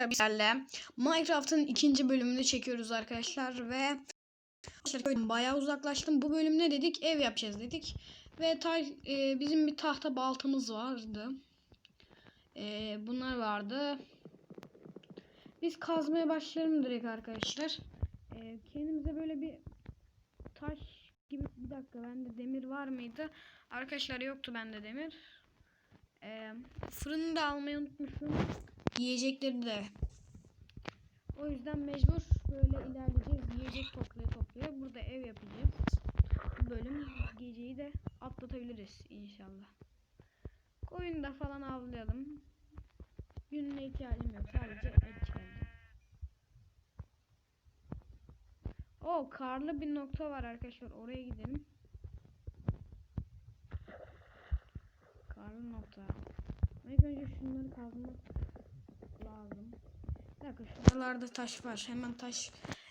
bizlerle Minecraft'ın ikinci bölümünü çekiyoruz arkadaşlar ve bayağı uzaklaştım. Bu bölüm ne dedik? Ev yapacağız dedik. Ve ta, e, bizim bir tahta baltamız vardı. E, bunlar vardı. Biz kazmaya başlayalım direkt arkadaşlar. E, kendimize böyle bir taş gibi bir dakika bende demir var mıydı? Arkadaşlar yoktu bende demir. E, fırını da almayı unutmuşum. Yiyecekleri de. O yüzden mecbur böyle ilerleyeceğiz. Yiyecek toplaya toplaya. Burada ev yapacağız. Bu bölüm geceyi de atlatabiliriz inşallah. Koyun da falan avlayalım. Gününe ihtiyacım yok. Sadece et çıkaracağım. O karlı bir nokta var arkadaşlar. Oraya gidelim. Karlı nokta. İlk önce şunları kazmak lazım. Bir dakika şuralarda taş var. Hemen taş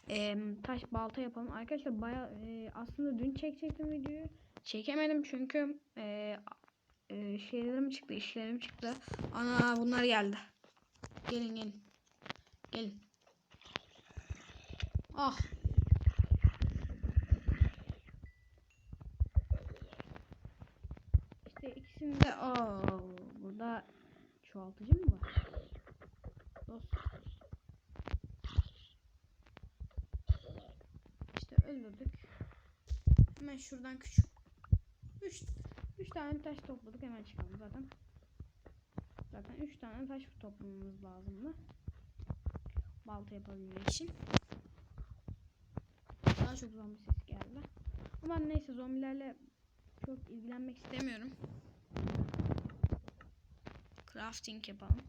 e, taş balta yapalım. Arkadaşlar baya e, aslında dün çekecektim videoyu. Çekemedim çünkü e, e, şeylerim çıktı, işlerim çıktı. Ana bunlar geldi. Gelin gelin. Gelin. Ah. İşte ikisinde aa burada çoğaltıcı mı var? Hemen şuradan küçük 3 3 tane taş topladık hemen çıkalım zaten. Zaten 3 tane taş toplamamız lazımdı. Balta yapabilmek için. Daha çok zombi sesi geldi. Ama neyse zombilerle çok ilgilenmek istemiyorum. Crafting yapalım.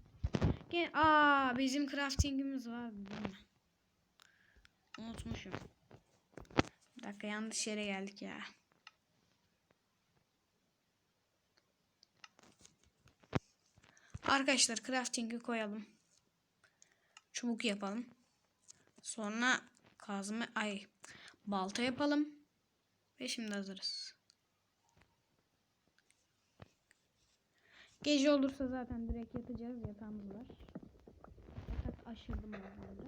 Gene aa bizim craftingimiz var değil? Unutmuşum. Dakika yanlış yere geldik ya. Arkadaşlar crafting'i koyalım. Çubuk yapalım. Sonra kazma ay balta yapalım. Ve şimdi hazırız. Gece olursa zaten direkt yatacağız. Yatağımız var. Yatak aşırdım herhalde.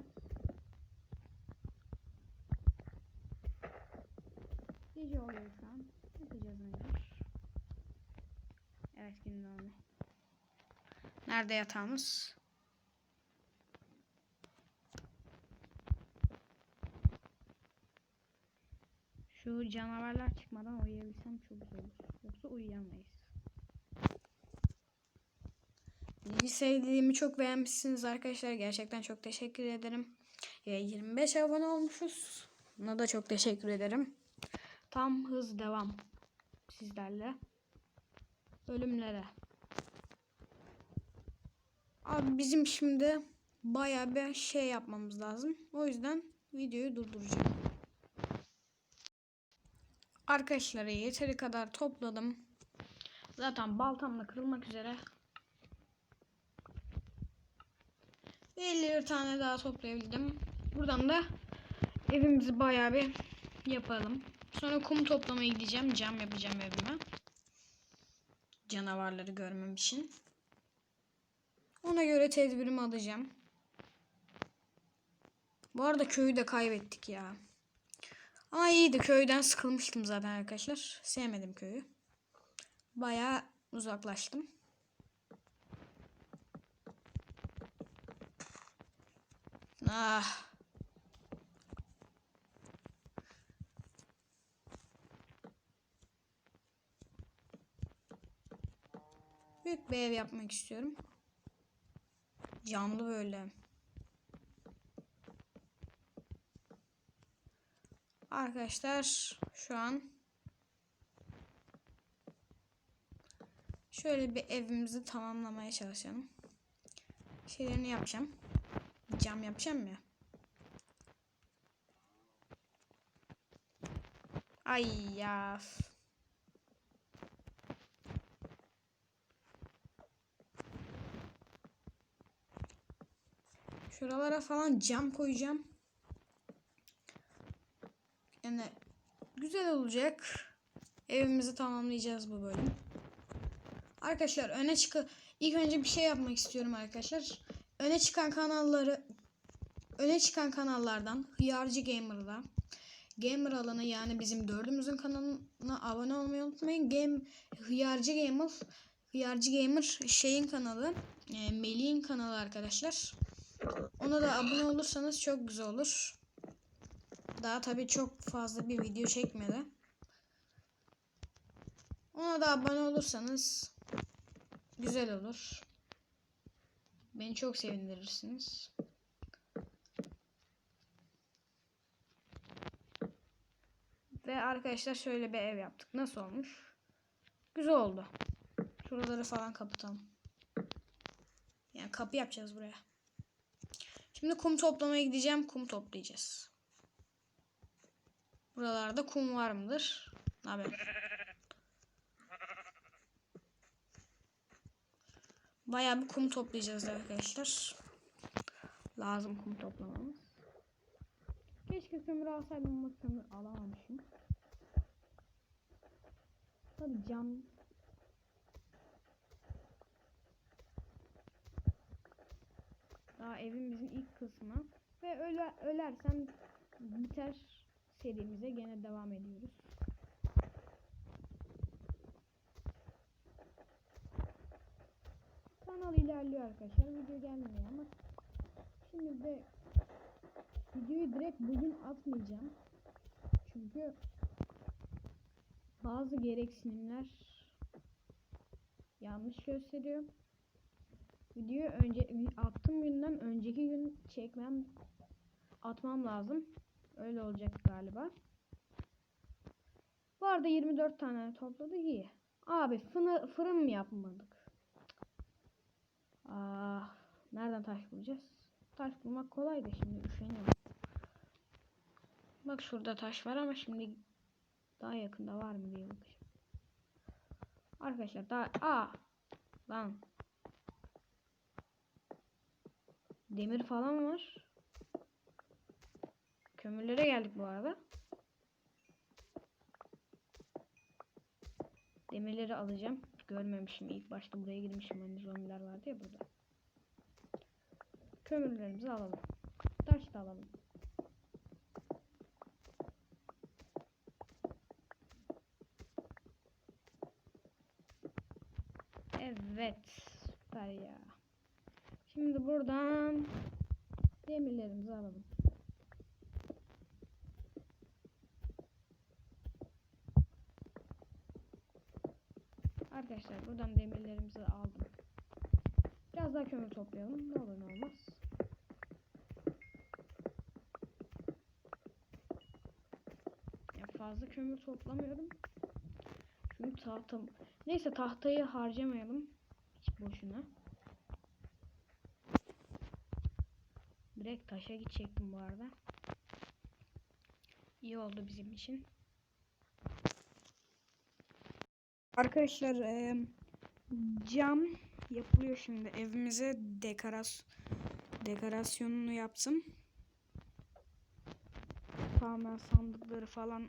Gece oluyor şu an. Yatacağız mecbur. Evet gün doğumu. Nerede yatağımız? Şu canavarlar çıkmadan uyuyabilsem çok güzel olur. Yoksa uyuyamayız. Beni sevdiğimi çok beğenmişsiniz arkadaşlar. Gerçekten çok teşekkür ederim. Ve 25 abone olmuşuz. Buna da çok teşekkür ederim. Tam hız devam sizlerle. Bölümlere. Abi bizim şimdi baya bir şey yapmamız lazım. O yüzden videoyu durduracağım. Arkadaşlar yeteri kadar topladım. Zaten baltamla kırılmak üzere. 50 tane daha toplayabildim. Buradan da evimizi bayağı bir yapalım. Sonra kum toplamaya gideceğim. Cam yapacağım evime. Canavarları görmem için. Ona göre tedbirimi alacağım. Bu arada köyü de kaybettik ya. Ama iyiydi. Köyden sıkılmıştım zaten arkadaşlar. Sevmedim köyü. Bayağı uzaklaştım. Ah. Büyük bir ev yapmak istiyorum. Camlı böyle. Arkadaşlar şu an şöyle bir evimizi tamamlamaya çalışalım. Şeylerini yapacağım. Cam yapacağım ya. Ay ya. Şuralara falan cam koyacağım. Yani güzel olacak. Evimizi tamamlayacağız bu bölüm. Arkadaşlar öne çıkı ilk önce bir şey yapmak istiyorum arkadaşlar. öne çıkan kanalları öne çıkan kanallardan Hıyarcı Gamer'da Gamer alanı yani bizim dördümüzün kanalına abone olmayı unutmayın. Game Hıyarcı Gamer Hıyarcı Gamer şeyin kanalı e, Melih'in kanalı arkadaşlar. Ona da abone olursanız çok güzel olur. Daha tabii çok fazla bir video çekmedi. Ona da abone olursanız güzel olur. Beni çok sevindirirsiniz. Ve arkadaşlar şöyle bir ev yaptık. Nasıl olmuş? Güzel oldu. Şuraları falan kapatalım. Yani kapı yapacağız buraya. Şimdi kum toplamaya gideceğim. Kum toplayacağız. Buralarda kum var mıdır? Ne haber? Bayağı bir kum toplayacağız arkadaşlar. Lazım kum toplamamız. Keşke kömür alsaydım ama kömür alamamışım. Tabii cam Daha evimizin ilk kısmı. Ve öle, ölersem biter serimize gene devam ediyoruz. Kanal ilerliyor arkadaşlar. Video gelmiyor ama şimdi de videoyu direkt bugün atmayacağım. Çünkü bazı gereksinimler yanlış gösteriyor. Videoyu önce attığım günden önceki gün çekmem atmam lazım. Öyle olacak galiba. Bu arada 24 tane topladık iyi. Abi fırın, fırın mı yapmadık? Ah, nereden taş bulacağız? Taş bulmak kolay da şimdi üşeniyorum. Bak şurada taş var ama şimdi daha yakında var mı diye bakacağım. Arkadaşlar daha aa lan demir falan var. Kömürlere geldik bu arada. Demirleri alacağım. Görmemişim ilk başta buraya girmişim. Hani zombiler vardı ya burada. Kömürlerimizi alalım. Taş da alalım. Evet. Süper ya. Şimdi buradan demirlerimizi alalım. Arkadaşlar buradan demirlerimizi aldım. Biraz daha kömür toplayalım. Ne olur ne olmaz. Ya fazla kömür toplamıyorum. Çünkü tahtam... Neyse tahtayı harcamayalım. Hiç boşuna. Direkt taşa gidecektim bu arada. İyi oldu bizim için. Arkadaşlar e, cam yapılıyor şimdi. Evimize dekoras dekorasyonunu yaptım. Tamamen sandıkları falan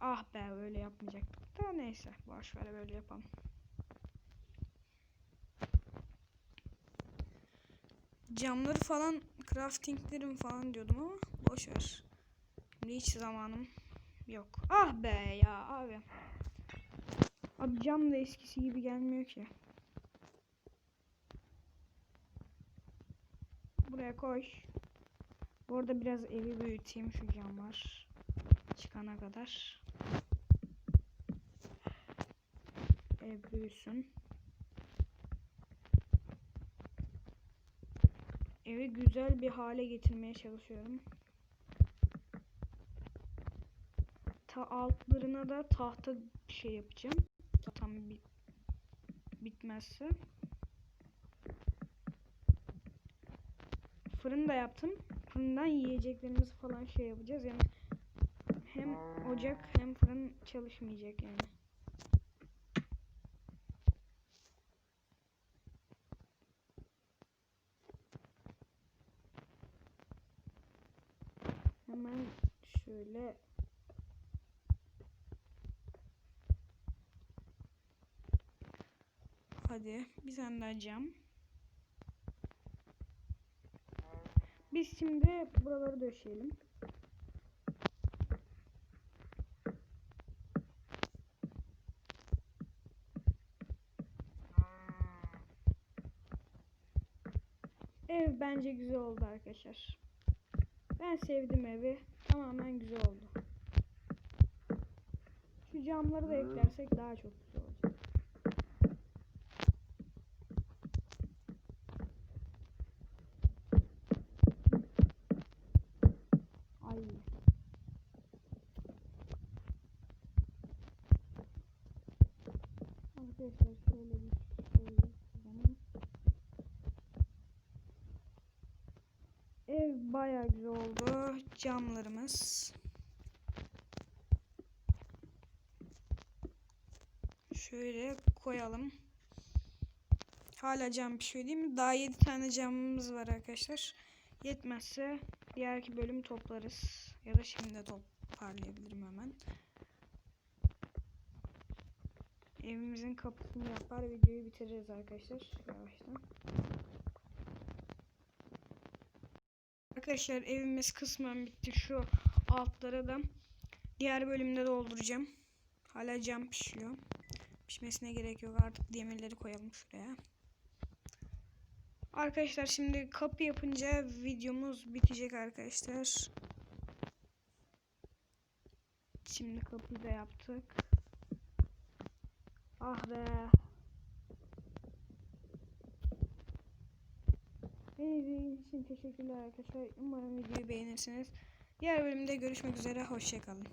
ah be öyle yapmayacaktık da neyse boş ver böyle yapalım. Camları falan craftinglerim falan diyordum ama boş. Şimdi hiç zamanım yok. Ah be ya abi. Abi cam da eskisi gibi gelmiyor ki. Buraya koy. Bu arada biraz evi büyüteyim şu camlar çıkana kadar. Ev büyüsün. Evi güzel bir hale getirmeye çalışıyorum. Ta altlarına da tahta şey yapacağım. Tam bit bitmezse. Fırın da yaptım. Fırından yiyeceklerimizi falan şey yapacağız. Yani hem ocak hem fırın çalışmayacak yani. Hemen şöyle Hadi bir tane daha cam. Biz şimdi buraları döşeyelim. Ev bence güzel oldu arkadaşlar. Ben sevdim evi. Tamamen güzel oldu. Şu camları da eklersek daha çok güzel olacak. Ay. Arkadaşlar şöyle bir şöyle yapalım. Ev bayağı güzel oldu. Camlarımız. Şöyle koyalım. Hala cam pişiyor değil mi? Daha 7 tane camımız var arkadaşlar. Yetmezse diğerki bölüm toplarız. Ya da şimdi de toparlayabilirim hemen. Evimizin kapısını yapar videoyu bitireceğiz arkadaşlar. Yavaştan. Arkadaşlar evimiz kısmen bitti. Şu altları da diğer bölümde dolduracağım. Hala cam pişiyor. Pişmesine gerek yok. Artık demirleri koyalım şuraya. Arkadaşlar şimdi kapı yapınca videomuz bitecek arkadaşlar. Şimdi kapıyı da yaptık. Ah be. Beni izlediğiniz için teşekkürler arkadaşlar. Umarım videoyu beğenirsiniz. Diğer bölümde görüşmek üzere. Hoşçakalın.